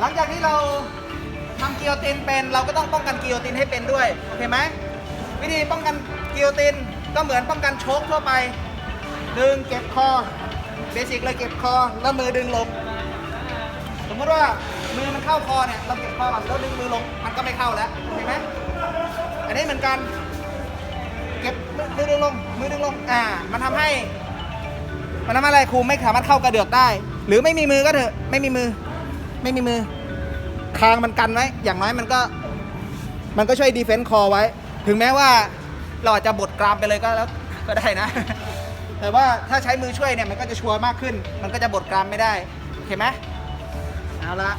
หลังจากที่เราทำกิโยตินเป็น เราก็ต้องป้องกันกิโยตินให้เป็นด้วยโอเคไหมวิธีป้องกันกิโยตินก็เหมือนป้องกันโชคทั่วไป ดึงเก็บคอเบสิกเลยเก็บคอแล้วมือดึงลงสมมติว่ามือมันเข้าคอเนี่ยเราเก็บคอก่อนแล้วดึงมือลงมันก็ไม่เข้าแล้วเห็นไหมอันนี้เหมือนกันเก็บมือดึงลงมือดึงลงอ่ามันทำให้ มันทำอะไรครูไม่สามารถเข้ากระเดือกได้ หรือไม่มีมือก็เถอะไม่มีมือ ไม่มีมือ คางมันกันไว้ อย่างน้อยมันก็ มันก็ช่วยดีเฟนซ์คอไว้ ถึงแม้ว่าเราอาจจะบดกรามไปเลยก็แล้วก็ได้นะ แต่ว่าถ้าใช้มือช่วยเนี่ยมันก็จะชัวร์มากขึ้น มันก็จะบดกรามไม่ได้โอเคไหมเอาละ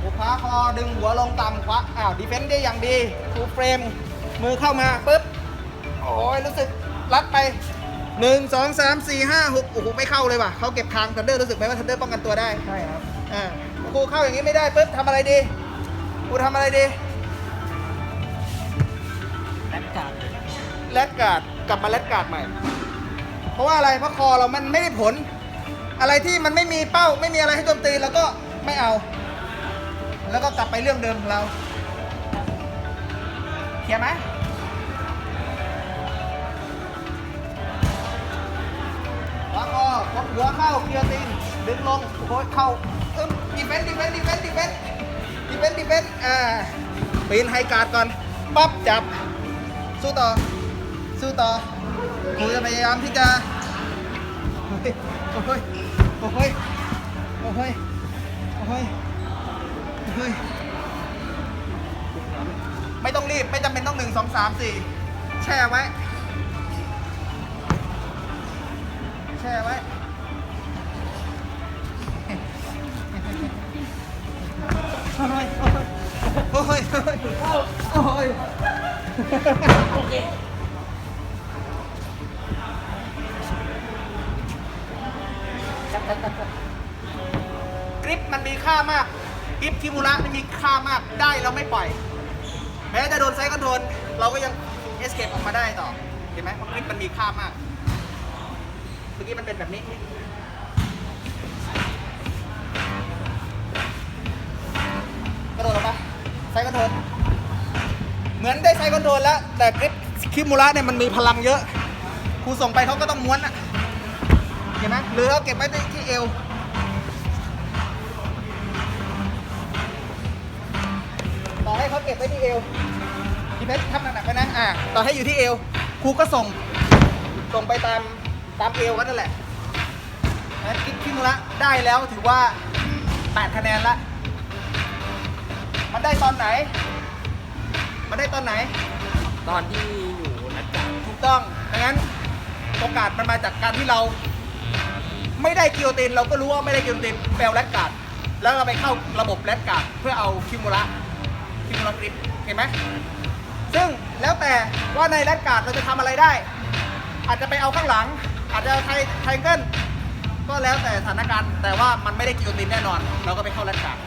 หูขวาคอดึงหัวลงต่ำขวาอ้าวดีเฟนต์ได้อย่างดีฟูเฟรมมือเข้ามาปุ๊บโอ้ยรู้สึกรัดไป1 2 3 4 5 6โอ้โหไม่เข้าเลยว่ะเขาเก็บคางทันเดอร์รู้สึกไหมว่าทันเดอร์ป้องกันตัวได้ ใช่ครับ อ่าครูเข้าอย่างนี้ไม่ได้ปุ๊บทำอะไรดีครูทำอะไรดีแบ็คการ์ดแลดการ์ดกลับมาแลดการ์ดใหม่ เพราะว่าอะไรเพราะคอเรามันไม่ได้ผล อะไรที่มันไม่มีเป้าไม่มีอะไรให้โจมตีเราก็ไม่เอา แล้วก็กลับไปเรื่องเดิมของเราเคลียร์ไหมหัวคอกดหัวเข้าเคลียร์ตีน ดึงลงโค้ดเข้าอึ้มดีเฟนดีเฟนดีเฟนดีเฟนดีเฟนดีเฟนอ่าปีนไฮการ์ดก่อนปั๊บจับ สู้ต่อ สู้ต่อครูจะพยายามที่จะโอ้ยโอ้ยโอ้ยโอ้ยโอ้ยโอ้ยไม่ต้องรีบ ไม่จำเป็นต้องหนึ่งสองสามสี่แช่ไว้ แช่ไว้ อ้ยโอ้ยโอ้ยโอเคกริปมันมีค่ามากกริปคิมูระนี่มีค่ามากได้เราไม่ปล่อย แม้จะโดนไซส์คอนโทรลเราก็ยังเอสเคปออกมาได้ต่อ เห็นไหมเพราะกริปมันมีค่ามากเมื่อกี้มันเป็นแบบนี้ ซคอนโทรลเหมือนได้ไซคอนโทรลแล้ว แต่กริปคิมูระเนี่ยมันมีพลังเยอะครูส่งไปเขาก็ต้องม้วนอะเห็นไหมหรือเราเก็บไว้ที่เอวต่อให้เขาเก็บไว้ที่เอวทีเพชรทำหนักๆไปนะอ่าต่อให้อยู่ที่เอวครูก็ส่งส่งไปตามตามเอวก็นั่นแหละนะคิดคิมุระได้แล้วถือว่า 8 คะแนนละ มันได้ตอนไหน มันได้ตอนไหน ตอนที่อยู่นัดการ์ดถูกต้องดังนั้นโอกาสมันมาจากการที่เรา ไม่ได้กิโยตินเราก็รู้ว่าไม่ได้กิโยตินแปลแรดการ์ดแล้วเราไปเข้าระบบแรดการ์ดเพื่อเอาคิมูระคิมูระกริปเห็นไหมซึ่งแล้วแต่ว่าในแรดการ์ดเราจะทำอะไรได้ อาจจะไปเอาข้างหลัง อาจจะไทไทเกิลก็แล้วแต่สถานการณ์ แต่ว่ามันไม่ได้กิโยตินแน่นอน เราก็ไปเข้าแรดการ์ด